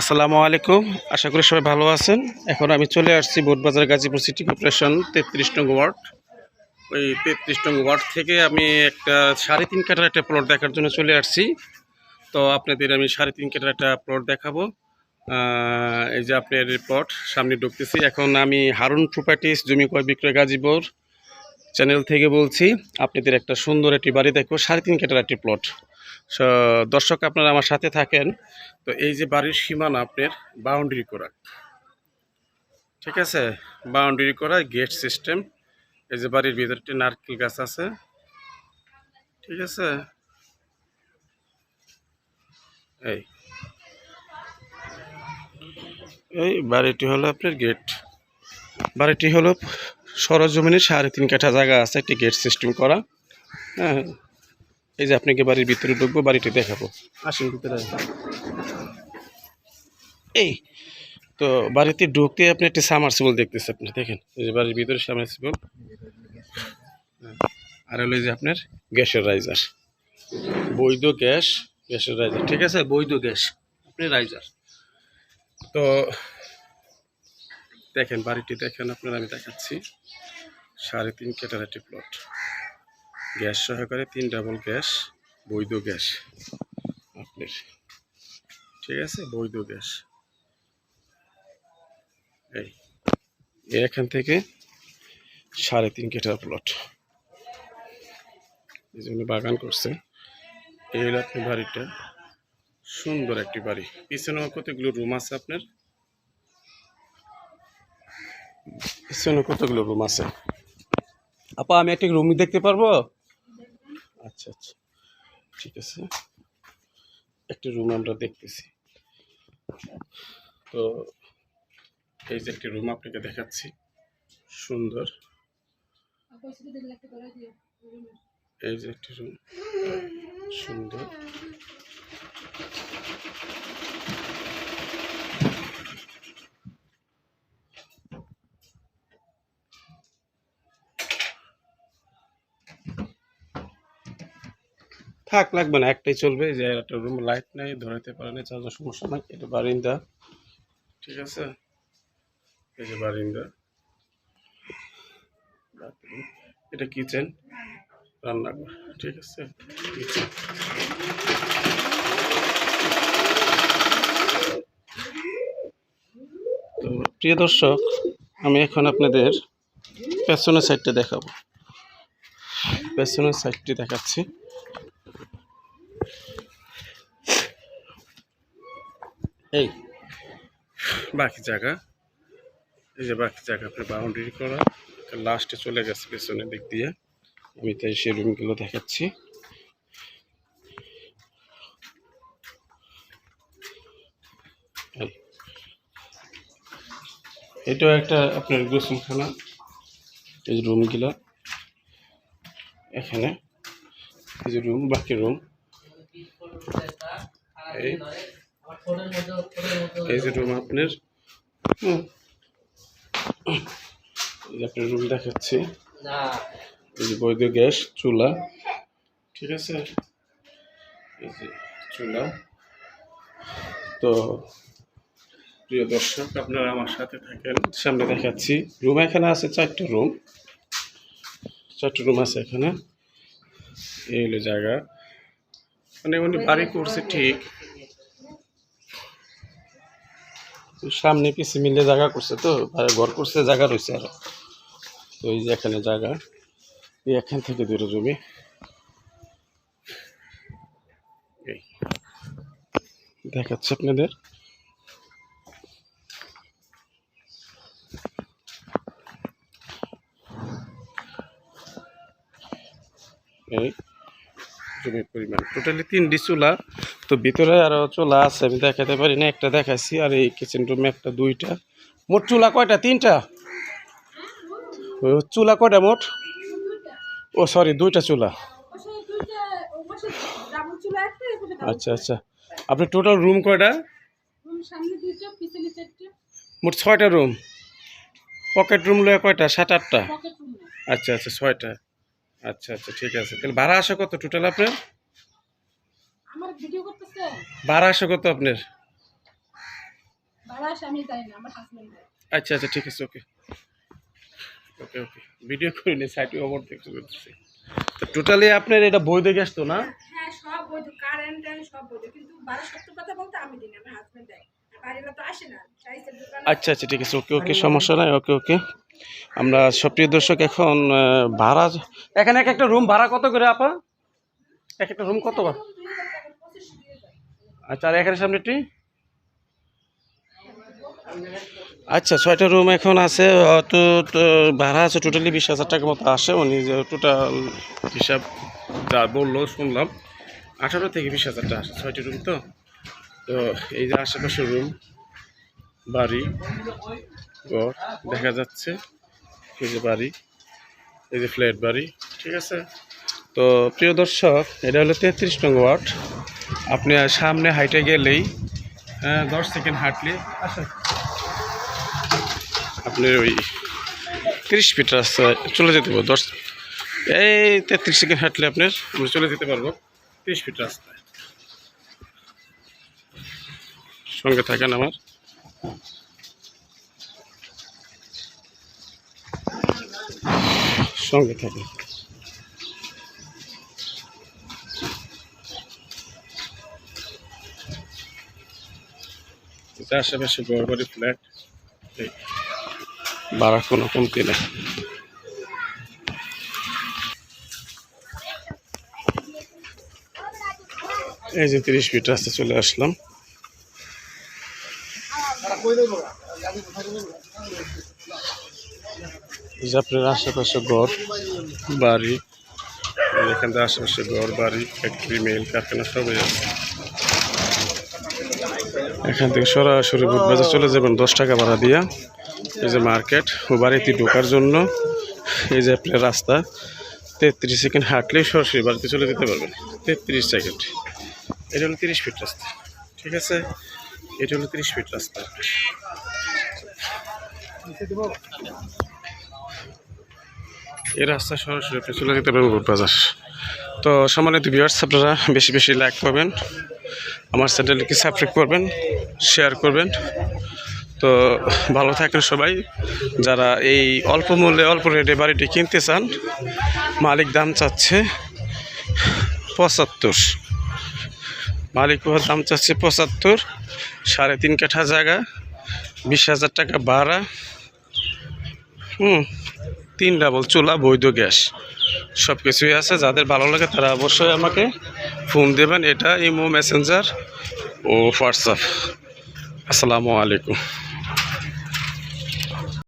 আসসালামু আলাইকুম। আশা করি সবাই ভালো আছেন। এখন আমি চলে আসছি বোটবাজার গাজীপুর সিটি কর্পোরেশন তেত্রিশ নং ওয়ার্ড। ওই তেত্রিশ নং ওয়ার্ড থেকে আমি একটা সাড়ে তিন কাটার একটা প্লট দেখার জন্য চলে আসছি। তো আপনাদের আমি সাড়ে তিন কাটার একটা প্লট দেখাবো। এই যে আপনার প্লট সামনে ঢুকতেছি। এখন আমি হারুন প্রপার্টিস জমি ক্রয় বিক্রয় গাজীপুর চ্যানেল থেকে বলছি। আপনাদের একটা সুন্দর একটি বাড়ি দেখো, সাড়ে তিন কাটার একটি প্লট দর্শক আপনারা আমার সাথে থাকেন। তো এই যে বাড়ির সীমানা আপনার বাউন্ডারি করা। ঠিক আছে? বাউন্ডারি করা গেট সিস্টেম এই যে বাড়ির ভিতরটি নারকেল গাছ আছে। ঠিক আছে? এই। এই বাড়িটি হলো আপনার গেট বাড়িটি হলো সরজমিনে সাড়ে তিন কাঠা জায়গা আছে, একটি গেট সিস্টেম করা। হ্যাঁ। এই যে আপনাকে বাড়ির ভিতরে ঢুকবো বাড়িটি দেখাবো। আসুন ভিতরে এই তো বাড়িতে ঢুকতে আপনি একটি সামারসিবল দেখতেছে আপনি দেখেন। এই যে বাড়ির ভিতরে সামারসিবল আর হলো যে আপনার গ্যাসের রাইজার বৈধ গ্যাস গ্যাসের রাইজার ঠিক আছে? বৈধ গ্যাস আপনি রাইজার তো দেখেন বাড়িটি দেখেন আপনার আমি দেখাচ্ছি। সাড়ে তিন কেটার একটি প্লট গ্যাস সহকারে তিন ডাবল গ্যাস, বৈধ গ্যাস। আপনার, ঠিক আছে? বৈধ গ্যাস। এই এখান থেকে সাড়ে তিন কেটার প্লট এই জন্য বাগান করছে এই হলো আপনার বাড়িটা। সুন্দর একটি বাড়ি। পিছনে কতগুলো রুম আছে আপনার? পিছনে কতগুলো রুম আছে? আপা, আমি একটি রুম দেখতে পারব? আচ্ছা আচ্ছা। ঠিক আছে। একটি রুম আমরা দেখতেছি। তো এই যে একটি রুম আপনাকে দেখাচ্ছি। সুন্দর। এই যে একটি রুম সুন্দর। থাক, লাগবে না, একটাই চলবে, যে একটা রুম লাইট নাই ধরাতে পারে না চার্জার সমস্যা নাই, এটা বারিন্দা। ঠিক আছে? এই যে বারিন্দা। এটা কিচেন রান্নাঘর, ঠিক আছে? কিচেন তো প্রিয় দর্শক, আমি এখন আপনাদের পেছনের সাইডটা দেখাবো। পেছনের সাইডটি দেখাচ্ছি। এই। বাকি জায়গা। এই যে বাকি জায়গা, আপনার বাউন্ডারি করা। লাস্টে চলে গেছে পেছনের দিক দিয়ে। আমি তাই সেই রুমগুলো দেখাচ্ছি। এটাও একটা আপনার গোসলখানা। এই যে রুমগুলো এখানে। এই যে রুম বাকি রুম এই। এই যে রুম আপনার। আপনার রুম দেখাচ্ছি। এই যে বৈধ গ্যাস চুলা। ঠিক আছে? এই যে চুলা। তো প্রিয় দর্শক আপনারা আমার সাথে থাকেন। সামনে দেখাচ্ছি। রুম এখানে আছে চারটে রুম চারটে রুম আছে এখানে। এই হলো জায়গা। মানে উনি বাড়ি করছে ঠিক। সামনে পিছে মিলে জায়গা করছে তো ঘর করছে, জায়গা রয়েছে আরও। তো এই যে এখানে জায়গা, এই এখান থেকে দূরে জমি। দেখাচ্ছে আপনাদের। এই জমির পরিমাণ। টোটালি তিনটি চুলা। তো ভিতরে আরও চুলা আছে আমি দেখাতে পারি না একটা দেখাচ্ছি আর এই কিচেন রুমে একটা দুইটা। মোট চুলা কয়টা? তিনটা? ও, চুলা কয়টা মোট? ও সরি দুইটা চুলা। আচ্ছা আচ্ছা। আপনি টোটাল রুম কয়টা? মোট ছয়টা রুম পকেট রুম লয়ে কয়টা? সাত আটটা? আচ্ছা আচ্ছা ছয়টা। আচ্ছা আচ্ছা ঠিক আছে। তাহলে ভাড়া আসে কত টোটাল আপনার? আমার ভিডিও করতেছে ভাড়া আসে কত আপনার? আমার স্বামী জানি না আমার হাজবেন্ড আচ্ছা আচ্ছা ঠিক আছে ওকে ওকে ওকে ভিডিও করে নি সাইটে ওভার দেখতে করতেছি। তো টোটালি আপনার এটা বৈধ গ্যাস তো না? হ্যাঁ সব বৈধ কারেন্ট সব বৈধ কিন্তু বারো সত্য কথা বলতে আমি দিই না আমার হাজবেন্ড দেয়। তো না আচ্ছা আচ্ছা ঠিক আছে ওকে ওকে সমস্যা নাই ওকে ওকে আমরা সপ্রিয় দর্শক এখন ভাড়া এখানে এক একটা রুম ভাড়া কত করে আপা? এক একটা রুম কত? বা আচ্ছা আর এখানে সামনেটি আচ্ছা ছয়টা রুম এখন আছে তো ভাড়া আছে টোটালি বিশ হাজার টাকার মতো আসে, উনি যে টোটাল হিসাব যা বলল, শুনলাম। আঠারো থেকে বিশ হাজার টাকা আসে, ছয়টি রুম তো। তো এই যে আশেপাশে রুম বাড়ি, ঘর, দেখা যাচ্ছে, এই যে বাড়ি, এই যে ফ্ল্যাট বাড়ি, ঠিক আছে? তো প্রিয় দর্শক, এটা হলো তেত্রিশ নং ওয়ার্ড। আপনি সামনে হাইটে গেলেই আহ, দশ সেকেন্ড হাঁটলে আসেন আপনি ওই তিরিশ ফিট রাস্তা চলে যেতে পারব দশ এই তেত্রিশ সেকেন্ড হাঁটলে আপনার আমরা চলে যেতে পারব তিরিশ ফিট রাস্তায়। সঙ্গে থাকেন আমার। সঙ্গে থাকেন। এটা আশেপাশে ঘর বাড়ি ফ্ল্যাট ভাড়া কোনো কমতি নেই এই যে তিরিশ ফিট রাস্তা চলে আসলাম। যে আপনার আশেপাশে ঘর বাড়ি এখান থেকে আশেপাশে ঘর বাড়ি ফ্যাক্টরি মিল কারখানা সবই আছে। এখান থেকে সরাসরি বুধবাজার চলে যাবেন দশ টাকা ভাড়া দিয়া। এই যে মার্কেট, ও বাড়িতে ঢোকার জন্য এই যে আপনার রাস্তা, তেত্রিশ সেকেন্ড হাঁটলেই সরাসরি বাড়িতে চলে যেতে পারবেন। তেত্রিশ সেকেন্ড। এটা হলো তিরিশ ফিট রাস্তা, ঠিক আছে? এটা হলো তিরিশ ফিট রাস্তা। এই রাস্তা সরাসরি আপনি চলে যেতে পারবেন বুধবাজার তো সম্মানিত ভিউয়ার্স আপনারা বেশি বেশি লাইক পাবেন। আমার চ্যানেলকে সাবস্ক্রাইব করবেন শেয়ার করবেন। তো ভালো থাকেন সবাই। যারা এই অল্প মূল্যে, অল্প রেটে বাড়িটি কিনতে চান, মালিক দাম চাচ্ছে পঁচাত্তর। মালিক দাম চাচ্ছে পঁচাত্তর, সাড়ে তিন কাঠা জায়গা, বিশ হাজার টাকা ভাড়া। হুম, তিন ডাবল চুলা, বৈধ গ্যাস। সব কিছুই আছে, যাদের ভালো লাগে তারা অবশ্যই আমাকে ফোন দেবেন এটা ইমো মেসেঞ্জার ও হোয়াটসঅ্যাপ। আসসালামু আলাইকুম।